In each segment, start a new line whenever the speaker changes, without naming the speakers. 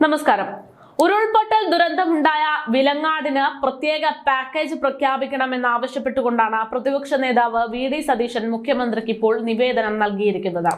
നമസ്കാരം ഉരുൾപൊട്ടൽ ദുരന്തമുണ്ടായ വിലങ്ങാടിന് പ്രത്യേക പാക്കേജ് പ്രഖ്യാപിക്കണമെന്ന് ആവശ്യപ്പെട്ടുകൊണ്ടാണ് പ്രതിപക്ഷ നേതാവ് വി ഡി സതീശൻ മുഖ്യമന്ത്രിക്ക് ഇപ്പോൾ നിവേദനം നൽകിയിരിക്കുന്നത്.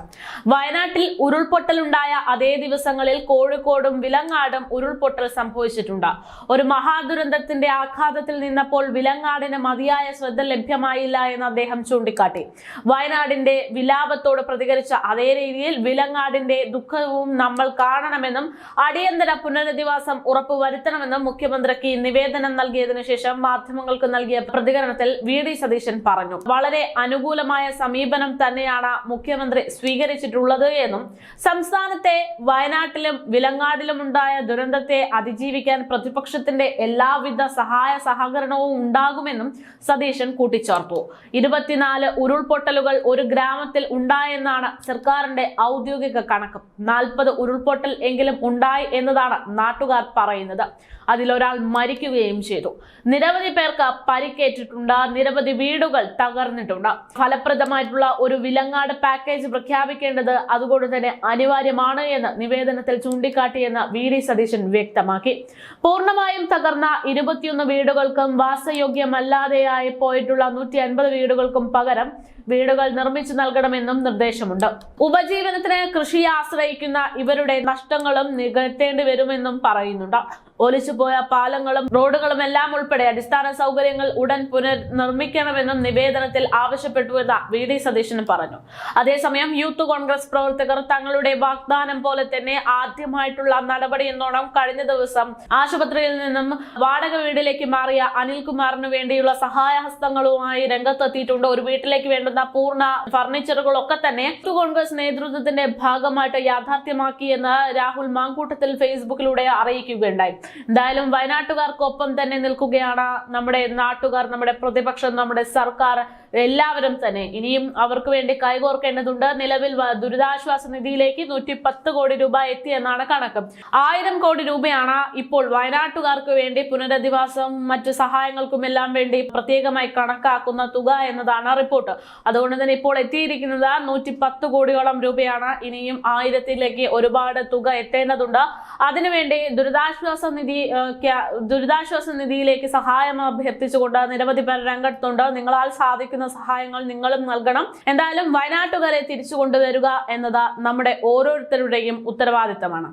വയനാട്ടിൽ ഉരുൾപൊട്ടലുണ്ടായ അതേ ദിവസങ്ങളിൽ കോഴിക്കോടും വിലങ്ങാടും ഉരുൾപൊട്ടൽ സംഭവിച്ചിട്ടുണ്ട്. ഒരു മഹാദുരന്തത്തിന്റെ ആഘാതത്തിൽ നിന്നപ്പോൾ വിലങ്ങാടിന് മതിയായ ശ്രദ്ധ ലഭ്യമായില്ല എന്ന് അദ്ദേഹം ചൂണ്ടിക്കാട്ടി. വയനാടിന്റെ വിലാപത്തോട് പ്രതികരിച്ച അതേ രീതിയിൽ വിലങ്ങാടിന്റെ ദുഃഖവും നമ്മൾ കാണണമെന്നും അടിയന്തര പുനരധിവാസം ഉറപ്പുവരുത്തണമെന്നും മുഖ്യമന്ത്രിക്ക് നിവേദനം നൽകിയതിനു ശേഷം മാധ്യമങ്ങൾക്ക് നൽകിയ പ്രതികരണത്തിൽ വി ഡി സതീശൻ പറഞ്ഞു. വളരെ അനുകൂലമായ സമീപനം തന്നെയാണ് മുഖ്യമന്ത്രി സ്വീകരിച്ചിട്ടുള്ളത് എന്നും സംസ്ഥാനത്തെ വയനാട്ടിലും വിലങ്ങാടിലും ഉണ്ടായ ദുരന്തത്തെ അതിജീവിക്കാൻ പ്രതിപക്ഷത്തിന്റെ എല്ലാവിധ സഹായ സഹകരണവും ഉണ്ടാകുമെന്നും സതീശൻ കൂട്ടിച്ചേർത്തു. ഇരുപത്തിനാല് ഉരുൾപൊട്ടലുകൾ ഒരു ഗ്രാമത്തിൽ ഉണ്ടായെന്നാണ് സർക്കാരിന്റെ ഔദ്യോഗിക കണക്ക്. നാൽപ്പത് ഉരുൾപൊട്ടൽ എങ്കിലും ഉണ്ടായി എന്നതാണ് നാട്ടുകാർ പറയുന്നത്. അതിലൊരാൾ മരിക്കുകയും ചെയ്തു. നിരവധി പേർക്ക് പരിക്കേറ്റിട്ടുണ്ട്. നിരവധി വീടുകൾ തകർന്നിട്ടുണ്ട്. ഫലപ്രദമായിട്ടുള്ള ഒരു വിലങ്ങാട് പാക്കേജ് പ്രഖ്യാപിക്കേണ്ടത് അതുകൊണ്ട് തന്നെ അനിവാര്യമാണ് എന്ന് നിവേദനത്തിൽ ചൂണ്ടിക്കാട്ടിയെന്ന് വി. ഡി. സതീശൻ വ്യക്തമാക്കി. പൂർണമായും തകർന്ന ഇരുപത്തിയൊന്ന് വീടുകൾക്കും വാസയോഗ്യമല്ലാതെയായി പോയിട്ടുള്ള നൂറ്റി അൻപത് വീടുകൾക്കും പകരം വീടുകൾ നിർമ്മിച്ചു നൽകണമെന്നും നിർദ്ദേശമുണ്ട്. ഉപജീവനത്തിന് കൃഷിയെ ആശ്രയിക്കുന്ന ഇവരുടെ നഷ്ടങ്ങളും നികത്തേണ്ടി വരുമെന്നും പറയുന്നുണ്ട്. ഒലിച്ചുപോയ പാലങ്ങളും റോഡുകളും എല്ലാം ഉൾപ്പെടെ അടിസ്ഥാന സൗകര്യങ്ങൾ ഉടൻ പുനർനിർമ്മിക്കണമെന്നും നിവേദനത്തിൽ ആവശ്യപ്പെട്ടുവെന്ന് വി ഡി സതീശൻ പറഞ്ഞു. അതേസമയം യൂത്ത് കോൺഗ്രസ് പ്രവർത്തകർ തങ്ങളുടെ വാഗ്ദാനം പോലെ തന്നെ ആദ്യമായിട്ടുള്ള നടപടി എന്നോണം കഴിഞ്ഞ ദിവസം ആശുപത്രിയിൽ നിന്നും വാടക വീട്ടിലേക്ക് മാറിയ അനിൽകുമാറിന് വേണ്ടിയുള്ള സഹായഹസ്തങ്ങളുമായി രംഗത്തെത്തിയിട്ടുണ്ട്. ഒരു വീട്ടിലേക്ക് വേണ്ടുന്ന പൂർണ ഫർണിച്ചറുകളൊക്കെ തന്നെ യൂത്ത് കോൺഗ്രസ് നേതൃത്വത്തിന്റെ ഭാഗമായിട്ട് യാഥാർത്ഥ്യമാക്കിയെന്ന് രാഹുൽ മാങ്കൂട്ടത്തിൽ ഫേസ്ബുക്കിലൂടെ അറിയിക്കുകയുണ്ടായി. എന്തായാലും വയനാട്ടുകാർക്കൊപ്പം തന്നെ നിൽക്കുകയാണ് നമ്മുടെ നാട്ടുകാർ നമ്മുടെ പ്രതിപക്ഷം നമ്മുടെ സർക്കാർ. എല്ലാവരും തന്നെ. ഇനിയും അവർക്ക് വേണ്ടി കൈകോർക്കേണ്ടതുണ്ട്. നിലവിൽ ദുരിതാശ്വാസ നിധിയിലേക്ക് നൂറ്റി പത്ത് കോടി രൂപ എത്തി എന്നാണ് കണക്ക്. ആയിരം കോടി രൂപയാണ് ഇപ്പോൾ വയനാട്ടുകാർക്ക് വേണ്ടി പുനരധിവാസം മറ്റ് സഹായങ്ങൾക്കും എല്ലാം വേണ്ടി പ്രത്യേകമായി കണക്കാക്കുന്ന തുക എന്നതാണ് റിപ്പോർട്ട്. അതുകൊണ്ട് തന്നെ ഇപ്പോൾ എത്തിയിരിക്കുന്നത് നൂറ്റി പത്ത് കോടിയോളം രൂപയാണ്. ഇനിയും ആയിരത്തിലേക്ക് ഒരുപാട് തുക എത്തേണ്ടതുണ്ട്. അതിനുവേണ്ടി ദുരിതാശ്വാസ നിധി ദുരിതാശ്വാസ നിധിയിലേക്ക് സഹായം അഭ്യർത്ഥിച്ചുകൊണ്ട് നിരവധി പേർ രംഗത്തുണ്ട്. നിങ്ങളാൽ സാധിക്കുന്ന സഹായങ്ങൾ നിങ്ങളും നൽകണം. എന്തായാലും വയനാട്ടുകാരെ തിരിച്ചു കൊണ്ടുവരിക എന്നത് നമ്മുടെ ഓരോരുത്തരുടെയും ഉത്തരവാദിത്തമാണ്.